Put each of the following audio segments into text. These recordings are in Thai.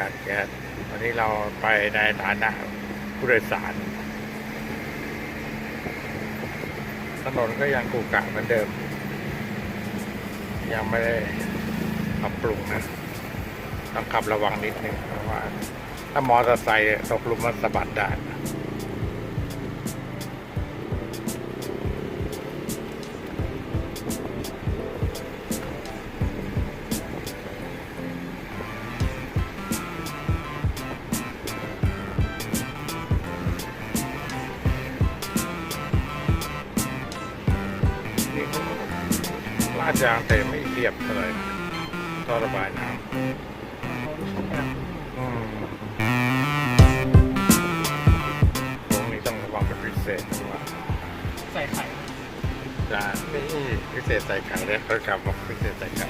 อัดแก๊สวันนี้เราไปในฐานะผู้โดยสาร ถนนก็ยังกูกะเหมือนเดิม ยังไม่ได้ปรับปรุงนะ ต้องขับระวังนิดนึงเพราะว่า ถ้ามอเตอร์ไซค์ตกหลุมมันสะบัดได้ เป็นพิเศษนะว่าใส่ไข่จะนี่พิเศษใส่ไข่เลยเขากลับบอกพิเศษใส่ไข่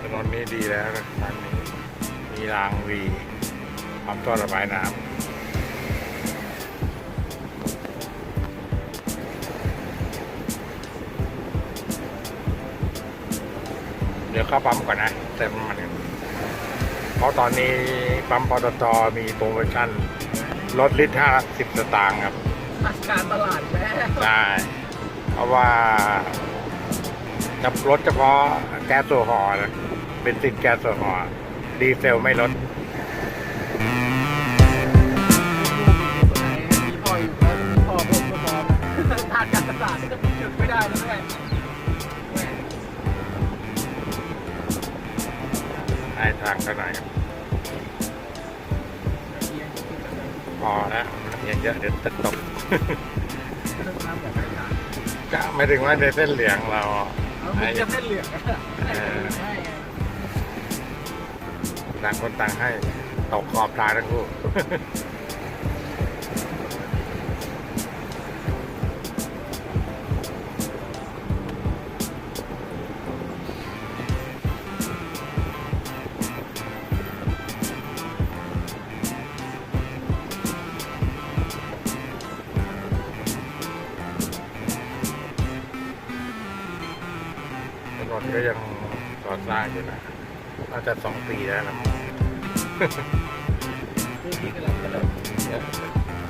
ถนนนี้ดีแล้วนะทางนี้มีรางวีทำท่อระบายน้ำ เดี๋ยวเข้าปั๊มก่อนนะเติมน้ำมันกันเพราะตอนนี้ปั๊มปตทมีโปรโมชั่นลดลิตรห้าสิบสตางค์ครับอาการตลาดแม่ใช่เพราะว่าจะลดเฉพาะแก๊สโซฮอล์นะเป็นสินแก๊สโซฮอล์ดีเซลไม่ลด ให้ทางกันหน่อยครับพอแล้วยังเยอะเดี๋ยวจะตกก็ไม่ถึงว่าในเส้นเหลืองเรามันจะเส้นเหลืองเออต่างคนต่างให้ตกขอบทางทั้งคู่ นก็ยังก่อสร้างอยู่นะน่าจะสองปีแล้วนะมั้ง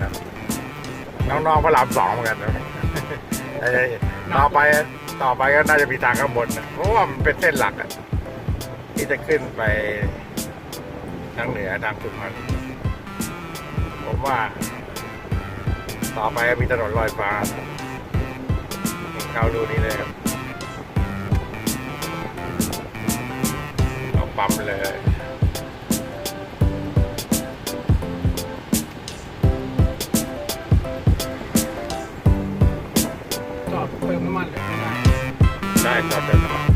ครับน้องๆพระรามสองเหมือนกันนะไอ้ต่อไปต่อไปก็น่าจะมีทางข้างบนนะเพราะว่ามันเป็นเส้นหลักอะที่จะขึ้นไปทางเหนือทางสุพรรณผมว่า ต่อไปมีถนนลอยฟ้าเข้าดูนี้เลยครับ ปั๊มเลย จอดเติมน้ำมันเลยไม่ได้ได้จอดเดินมา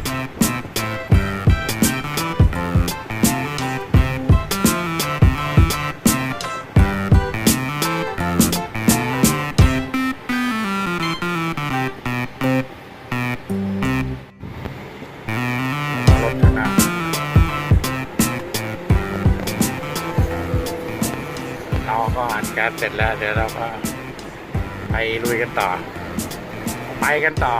แก๊สเสร็จแล้วเดี๋ยวเราก็ไปลุยกันต่อ ไปกันต่อ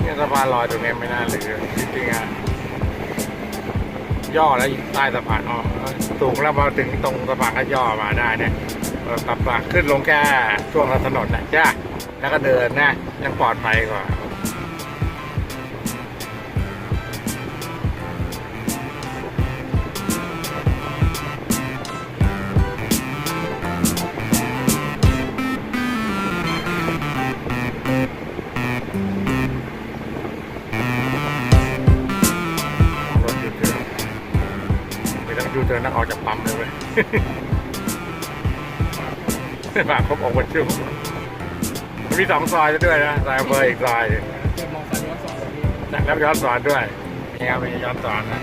เนี่ยสะพานลอยตรงนี้ไม่น่าเหลือจริงๆอะย่อแล้วใต้สะพานอ๋อสูงแล้วพอถึงตรงสะพานก็ย่อมาได้เนี่ย เออตับปากขึ้นลงแค่ช่วงถนนนะจ้าแล้วก็เดินนะ ยังปลอดภัยกว่ารถยูเทิร์นไม่งยูเทิร์นนักออกจากปั๊มเลยเว้ย มากครบออกวันชุ่มมันมีสองซอยด้วยนะซอยอำเภออีกซอยหนึ่งเติมมองซ้ายย้อนสองนี่จากนั้นย้อนสอนด้วยนี่ครับมีย้อนสอนนะ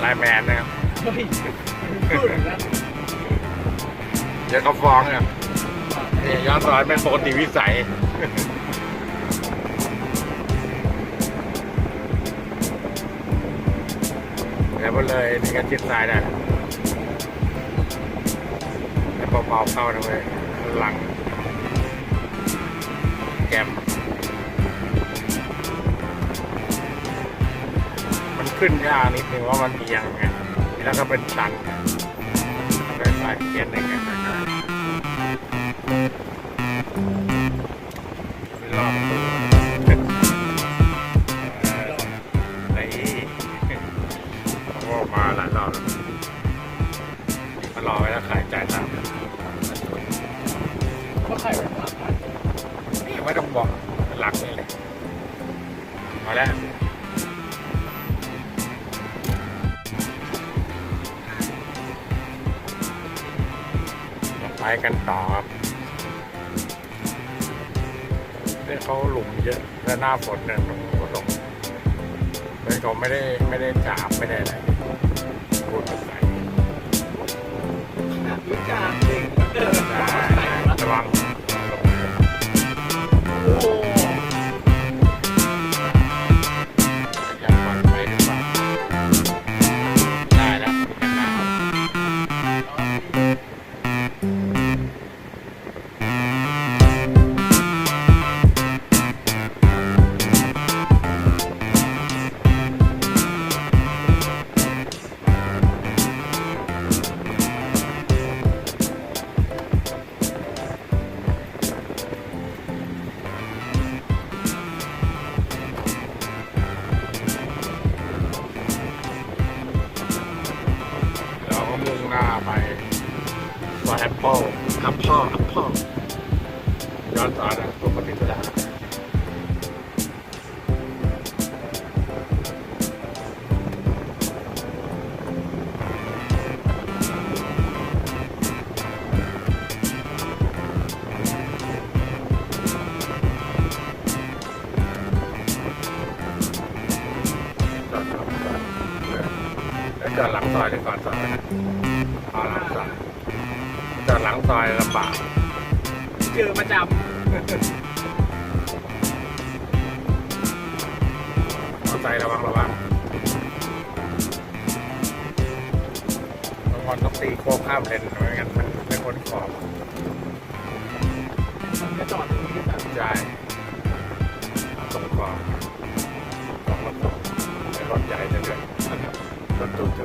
ไลแมนนะครับเดี๋ยวเขาฟ้องเนี่ยย้อนรอยเป็นปกติวิสัยเดี๋ยวไปเลยนี่ก็ชิดซ้ายได้แล้วเบาๆเข้านะเว้ย หลัง แกมมันขึ้นยากนิดนึงว่ามันเอียงไงแล้วก็เป็นชันเป็นสายเกียร์หนึ่งไง นี่ไม่ต้องบอกหลักนี่เลยมาแล้วไปกันต่อครับเนี่ยเขาหลุมเยอะและหน้าฝนเนี่ยตรงหัวตรงเลยเขาไม่ได้ไม่ได้จาบไม่ได้อะไร ไซค์ระวังระวังต้องวันต้องตีโค้งข้ามเลนไม่งั้นมันไม่พ้นขอบำมันก็จอดตรงนี้ตัดใช่เอาตรงขอบสองรถสองไอ้รถใหญ่จะเดือดรถตู้จะ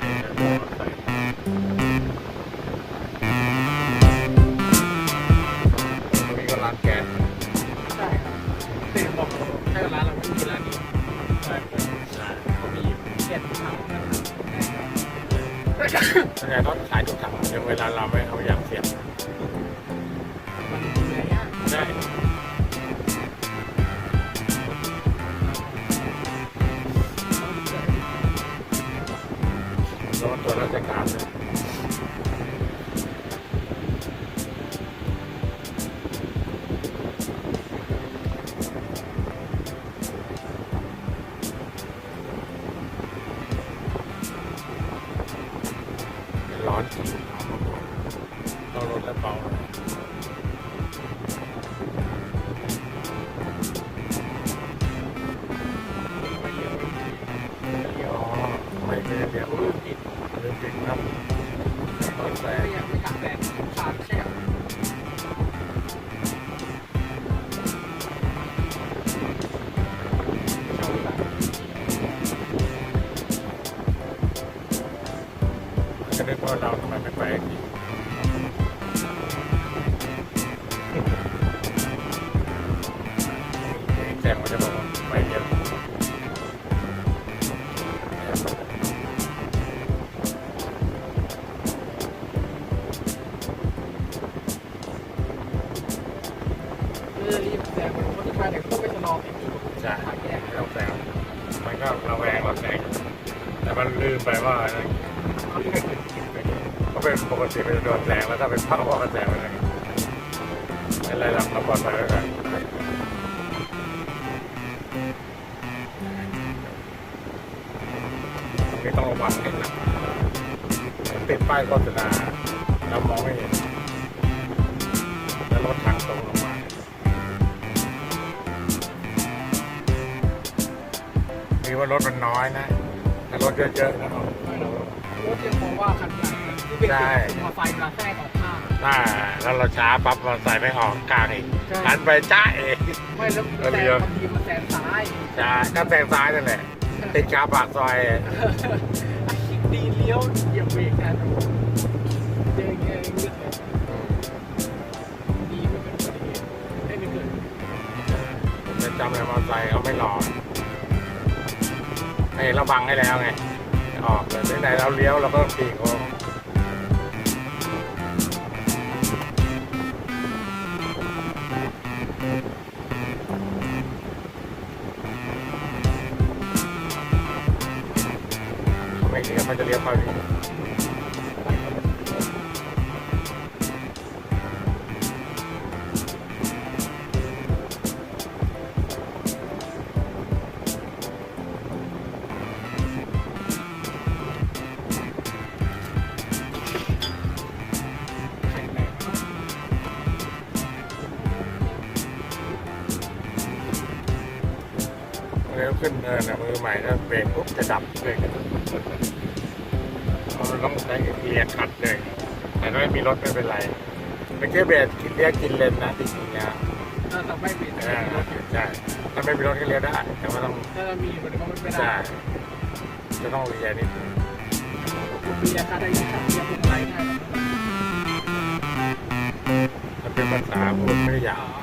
ส่วนใหญ่เขาขายทุกถังยังเวลาเราไม่เขาอยากเสียบมันดูแลยากใช่รถตัวราชการเลย เนี่ก็ไปชะลออีกใช่เราแซงมันก็ระแวงแบบแซงแต่มันลืมไปว่าเขาเป็นปกติเป็นโดนแรงแล้วถ้าเป็นภาพว่าก็แซงอะไรอะไรหลังเราปลอดภัยแล้วกันไม่ต้องระวังเองนะติดป้ายโฆษณาเรามองไม่เห็นแล้วรถทางตรงลงมา ว่ารถมันน้อยนะถ้ารถเยอะๆนะเอารถยังมองว่าคันใหญ่ที่เป็นใช่มอเตอร์ไซค์เวลาแทรกออกข้างถ้าแล้วเราช้าปั๊บเราใส่ไม่ออกกลางอีกใช่หันไปจ้าเองไม่แล้วเออแต่เดี๋ยวบางทีมันแซงซ้ายจ้าก็แซงซ้ายนั่นแหละติดคาปากซอยไอ้คิดดีเลี้ยวเหยียบเบรกกันเจอเงี้ยเลือดเลยดีไม่เป็นอุบัติเหตุให้ไม่เกิดผมจะจำเลยมอเตอร์ไซค์เขาไม่รอไอ้เราบังให้แล้วไงออกเลยไหนๆเราเลี้ยวเราก็ต้องตีโค้ง เลี้ยวขึ้นเนินมือใหม่ถ้าเบรกปุ๊บจะดับเลยเราต้องใช้เลียคัดเลยแต่ถ้าไม่มีรถไม่เป็นไรเป็นแค่เบรกกินเลี้ยกินเลนนะจริงๆนะถ้าทำไม่เป็นเออใช่ถ้าไม่มีรถก็เลี้ยวได้แต่ว่าต้องถ้ามีมันก็ไม่ได้ใช่จะต้องเลียนิดนึงมีราคาได้ที่ขับเรียบเป็นไรง่ายมันเป็นภาษาพูดไม่ได้ยาว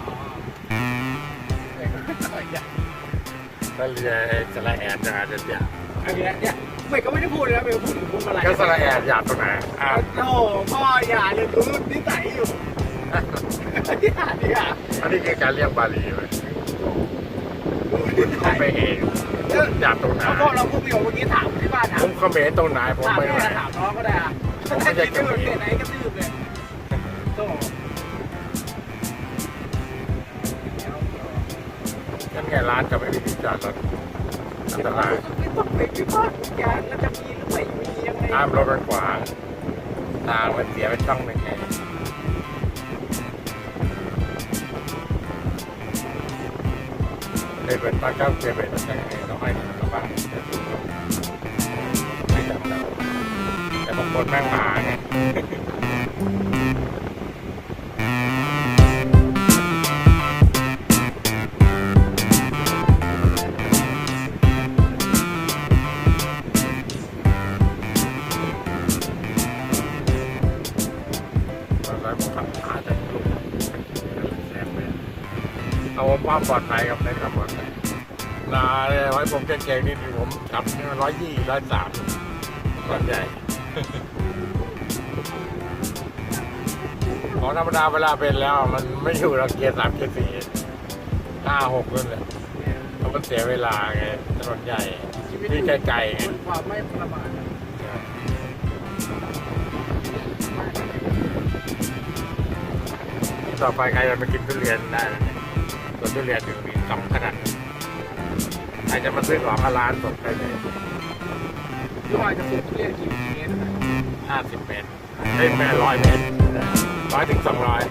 ถ้าเลียไอ้สระแอดจะอาจจะยาวอันเนี้ยเนี่ยไม่ก็ไม่ได้พูดนะไม่พูดถึงพวงมาลัยก็สระแอดหยาบตรงไหนอ้าวโอ้พ่ออย่าเลยรู้นิสัยอยู่อย่าดิอะอันนี้คือการเรียกบาลีไหมนิสัเขายไปเองหยาบตรงไหนเขาบอกเราพูดประโยคเมื่อกี้ถามที่บ้านถามผมคอมเมนต์ตรงไหนผมถามไม่แม่ไหวถามน้องก็ได้อะถ้ากินดื่มเนี่ยไหนก็ดื่มเลยโต นั่นไงร้านจะไม่มีที่จอดรถอันตรายไม่ต้องไปพิพากษาการแล้วจะมีหรือไม่มียังไงห้ามรถมันขวางทางมันเสียไปช่องหนึ่งไงเคยเป็นปลาเก้าเคยเป็นยังไงต้องให้กลับบ้านไม่จำแล้วแต่บางคนแม่งหมาไง อดภัยกับในขับรถนาเลยไว้ผมเก่งๆนี่ผมขับร้อยยี่ร้อยสามส่วนใหญ่ของธรรมดาเวลาเป็นแล้ว มันไม่อยู่เราเกียร์สามเกียร์สี่ห้าหกนั่นแหละเพราะมันเสียเวลาไงถนนใหญ่ที่ไกลๆไงความไม่ประมาทต่อไปใครจะมากินทุเรียนได้นะเนี่ย สวนทุเรียนอยู่มีสองขนาดใครจะมาซื้อของก็ร้านสดได้เลยที่ว่าจะปลูกทุเรียนกี่เมตรห้าสิบเมตรได้แม่ร้อยเมตรร้อยถึงสองร้อย